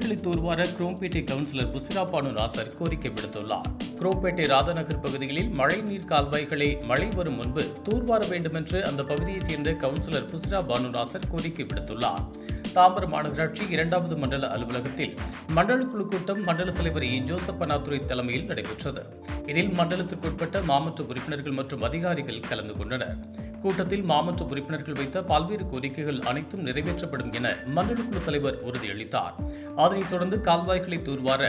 தூர்வார Chromepet councillor Busira Nasar கோரிக்கை விடுத்துள்ளார். குரோம்பேட்டை ராதாநகர் பகுதிகளில் மழைநீர் கால்வாய்களை மழை வரும் முன்பு தூர்வார வேண்டுமென்று அந்த பகுதியைச் சேர்ந்த கவுன்சிலர் புசிரா பானுநாசர் கோரிக்கை விடுத்துள்ளார். தாம்பரம் மாநகராட்சி இரண்டாவது மண்டல அலுவலகத்தில் மண்டல குழு கூட்டம் மண்டல தலைவர் இ ஜோசப் அண்ணாதுரை தலைமையில் நடைபெற்றது. இதில் மண்டலத்திற்குட்பட்ட மாமன்ற உறுப்பினர்கள் மற்றும் அதிகாரிகள் கலந்து கொண்டனர். கூட்டத்தில் மாமன்ற உறுப்பினர்கள் வைத்த பல்வேறு கோரிக்கைகள் அனைத்தும் நிறைவேற்றப்படும் என மண்டல குழு தலைவர் உறுதியளித்தார். அதனைத் தொடர்ந்து கால்வாய்களை தூர்வார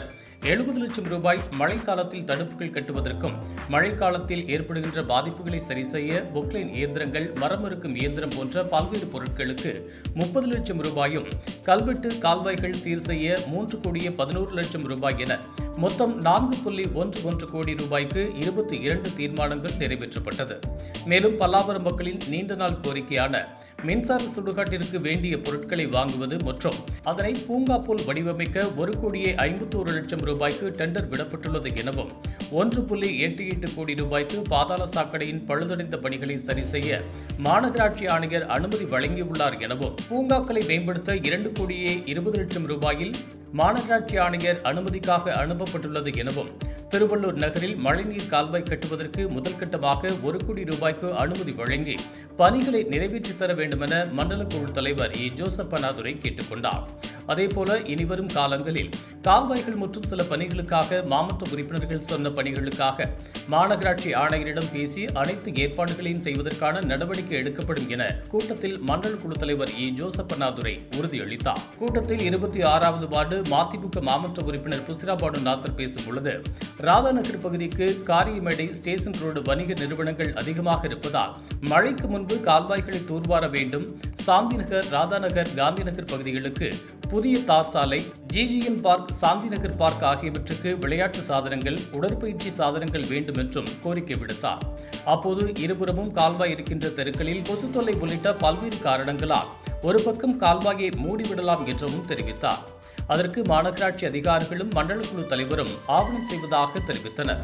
எழுபது லட்சம் ரூபாய் மழைக்காலத்தில் தடுப்புகள் கட்டுவதற்கும் மழைக்காலத்தில் ஏற்படுகின்ற பாதிப்புகளை சரி செய்ய பொக்லைன் இயந்திரங்கள் மரம் இருக்கும் இயந்திரம் போன்ற பல்வேறு பொருட்களுக்கு முப்பது லட்சம் ரூபாயும் கல்வெட்டு கால்வாய்கள் சீர் செய்ய மூன்று கோடியே பதினோரு லட்சம் ரூபாய் என மொத்தம் நான்கு புள்ளி ஒன்று ஒன்று கோடி ரூபாய்க்கு இருபத்தி இரண்டு தீர்மானங்கள் நிறைவேற்றப்பட்டது. மேலும் பல்லாவரம் மக்களின் நீண்ட நாள் கோரிக்கையான மின்சார சுடுகாட்டிற்கு வேண்டிய பொருட்களை வாங்குவது மற்றும் அதனை பூங்கா போல் வடிவமைக்க ஒரு கோடியே ஐம்பத்தோரு லட்சம் ரூபாய்க்கு டெண்டர் விடப்பட்டுள்ளது எனவும் ஒன்று புள்ளி எட்டு எட்டு கோடி ரூபாய்க்கு பாதாள சாக்கடையின் பழுதடைந்த பணிகளை சரி செய்ய மாநகராட்சி ஆணையர் அனுமதி வழங்கியுள்ளார் எனவும் பூங்காக்களை மேம்படுத்த இரண்டு கோடியே இருபது லட்சம் ரூபாயில் மாநகராட்சி ஆணையர் அனுமதிக்காக அனுப்பப்பட்டுள்ளது எனவும் திருவள்ளூர் நகரில் மழைநீர் கால்வாய் கட்டுவதற்கு முதல் கட்டமாக ஒரு கோடி ரூபாய்க்கு அனுமதி வழங்கி பணிகளை நிறைவேற்றித் தர வேண்டுமென மண்டல குழு தலைவர் இ ஜோசப் அண்ணாதுரை கேட்டுக்கொண்டார் அதேபோல இனிவரும் காலங்களில் கால்வாய்கள் மற்றும் சில பணிகளுக்காக மாமன்ற உறுப்பினர்கள் சொன்ன பணிகளுக்காக மாநகராட்சி ஆணையரிடம் பேசி அனைத்து ஏற்பாடுகளையும் செய்வதற்கான நடவடிக்கை எடுக்கப்படும் என கூட்டத்தில் மண்டல் குழு தலைவர் இ. ஜோசப் அண்ணாதுரை உறுதியளித்தார். கூட்டத்தில் இருபத்தி ஆறாவது வார்டு மதிமுக மாமற்ற உறுப்பினர் புசிராபாடு நாசர் பேசும் பொழுது ராதாநகர் பகுதிக்கு காரியமேடை ஸ்டேஷன் ரோடு வணிக நிறுவனங்கள் அதிகமாக இருப்பதால் மழைக்கு முன்பு கால்வாய்களை தூர்வார வேண்டும். சாந்திநகர் ராதாநகர் காந்திநகர் பகுதிகளுக்கு புதிய தார் சாலை ஜிஜிஎன் பார்க் சாந்திநகர் பார்க் ஆகியவற்றுக்கு விளையாட்டு சாதனங்கள் உடற்பயிற்சி சாதனங்கள் வேண்டும் என்றும் கோரிக்கை விடுத்தார். அப்போது இருபுறமும் கால்வாய் இருக்கின்ற தெருக்களில் கொசு தொல்லை உள்ளிட்ட பல்வேறு காரணங்களால் ஒரு பக்கம் கால்வாயை மூடிவிடலாம் என்றும் தெரிவித்தார். அதற்கு மாநகராட்சி அதிகாரிகளும் மண்டல குழு தலைவரும் ஆவணம் செய்வதாக தெரிவித்தனர்.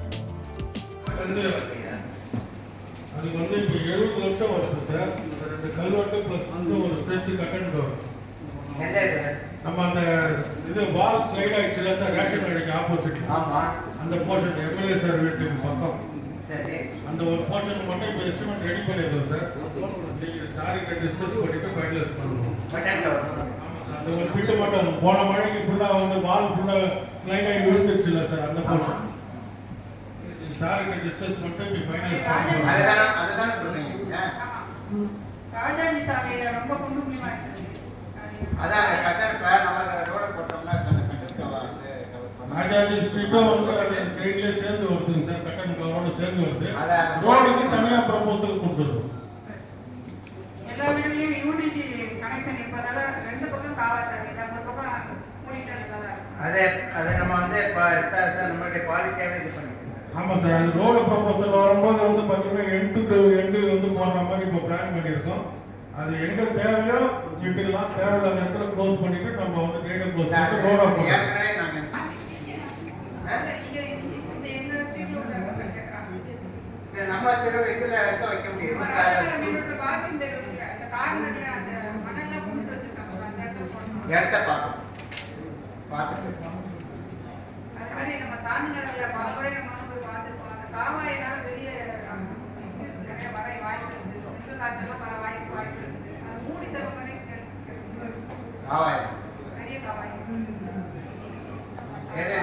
சார்? நம்ம அந்த இது வால் ஸ்லைட் ஆயிடுச்சுல சார் ரேஷன் கடைக்கு ஆப்போசிட் ஆமா அந்த போர்ஷன் எம்எல்ஏ சார் வீட்டுக்கு பக்கம். சரி. அந்த ஒரு போர்ஷன் மட்டும் இப்போ எஸ்டிமேட் ரெடி பண்ணிடுறோம் சார் நீங்கள் சாரிக்கு டிஸ்கஸ் பண்ணிட்டு ஃபைனலைஸ் வரும் அந்த ஒரு பிட்டு மட்டும் போன மழைக்கு ஃபுல்லாக வந்து வால் ஃபுல்லாக ஸ்லைட் ஆகி விழுந்துச்சுல சார் அந்த போர்ஷன் சாரிக்கு டிஸ்கஸ் பண்ணிட்டு இப்போ ஃபைனலைஸ் பண்ணணும் அதுதானே அதுதானே சொல்றீங்க ராஜாஜி சாலையில ரொம்ப குண்டு குழிமா இருக்குது. அதான் கட்டடத்தை நம்ம ரோட போட்டோம்னா அந்த கட்டடத்தை வந்து. ராஜாஜி ஸ்ட்ரீட்டும் வந்து சேர்ந்து வருதுங்க சார் கட்டன் கவரோட சேர்ந்து வருது. ரோடுக்கு தனியாக ப்ரப்போசல் கொடுத்துருவோம் எல்லா வீடுலயும் யூடிஜி கனெக்ஷன் இருப்பதால ரெண்டு பக்கம் காவா சாலையில ஒரு பக்கம் மூடிட்டு இருக்கதா அதே அதை நம்ம வந்து நம்மளுடைய பாலிசியாவே இது ஆமாம் சார் அந்த ரோடு வரும்போது வந்து பார்த்தீங்கன்னா எண்டு டு எண்டு வந்து போடுற மாதிரி இப்போ பிளான் பண்ணியிருக்கோம். அது எங்க தேவையோ சிட்டுலாம் தேவையில்லாத இடத்துல க்ளோஸ் பண்ணிட்டு நம்ம வந்து கேட்டை க்ளோஸ் பண்ணிட்டு ரோட போடுறோம் ஏற்கனவே நாங்கள் அதுல இங்க இந்த எங்க ஸ்ட்ரீட்ல உள்ள பக்கம் கேட்கறாங்க சரி, நம்ம தெரு இதுல வைக்க வைக்க முடியும் ரோட்ல சாந்திநகர்ல பல முறை நம்ம வந்து போய் பார்த்துருக்கோம் அந்த காவாயினால வெளியே issues நிறைய வர வாய்ப்பு இருக்குது. டெங்கு காய்ச்சல்லாம் வர வாய்ப்பு வாய்ப்பு இருக்குது. அது மூடி தர மாதிரி கேள்வி- கேள்வி- ஆவாயம் பெரிய காவாய். பெரிய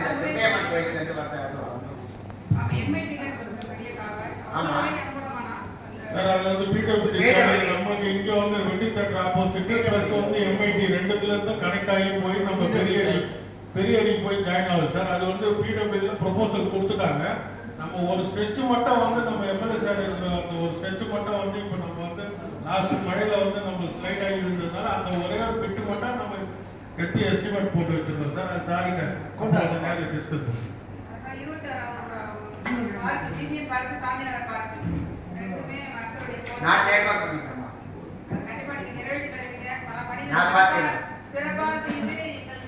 இங்க வந்து வெட்டி தேட்டர் ஆப்போசிட் பிளஸ் வந்து எம்ஐடி ரெண்டுத்துல இருந்து கனெக்ட் ஆகி போய் நம்ம பெரிய பெரிய அடி போய் ஜாயின் ஆகுது சார் அது வந்து பிடபிள்யூல ப்ரொபோசல் கொடுத்துட்டாங்க நம்ம ஒரு ஸ்ட்ரெச் மட்டும் வந்து நம்ம எம்எல்ஏ சார் அந்த ஒரு ஸ்ட்ரெச் மட்டும் வந்து இப்போ நம்ம வந்து லாஸ்ட் மழையில வந்து நம்ம ஸ்லைட் ஆகி இருந்ததுனால அந்த ஒரே ஒரு பிட்டு மட்டும் நம்ம எட்டி எஸ்டிமேட் போட்டு வச்சிருந்தோம் சார் அது சாரிங்க டிஸ்கஸ் சாந்திநகர் பார்க் ரெண்டுமே மக்களுடைய நான் பார்த்தேன். சிறப்பா செய்து எங்களுக்கு ஐ- இந்த